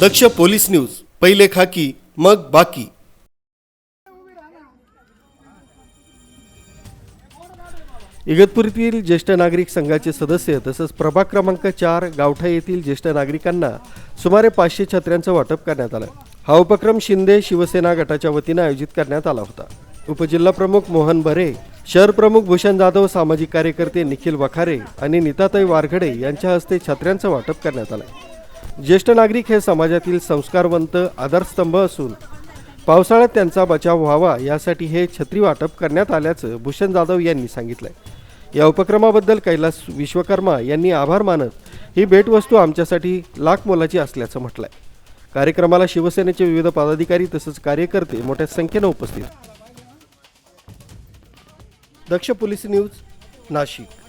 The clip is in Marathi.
दक्ष पोलीस न्यूज पहिले खाकी मग बाकी. इगतपुरीतील ज्येष्ठ नागरिक संघाचे सदस्य तसंच प्रभाग क्रमांक चार गावठा येथील ज्येष्ठ नागरिकांना सुमारे पाचशे छत्र्यांचं वाटप करण्यात आलं. हा उपक्रम शिंदे शिवसेना गटाच्या वतीनं आयोजित करण्यात आला होता. उपजिल्हा प्रमुख मोहन बरे शहर प्रमुख भूषण जाधव सामाजिक कार्यकर्ते निखिल वखारे आणि नीताताई वारघडे यांच्या हस्ते छत्र्यांचं वाटप करण्यात आलं. ज्येष्ठ नागरिक हे समाजातील संस्कारवंत आधारस्तंभ असून पावसाळ्यात त्यांचा बचाव व्हावा यासाठी हे छत्री वाटप करण्यात आल्याचं भूषण जाधव यांनी सांगितलंय. या उपक्रमाबद्दल कैलास विश्वकर्मा यांनी आभार मानत ही भेटवस्तू आमच्यासाठी लाख मोलाची असल्याचं म्हटलंय. कार्यक्रमाला शिवसेनेचे विविध पदाधिकारी तसंच कार्यकर्ते मोठ्या संख्येनं उपस्थित. Daksh police news Nashik.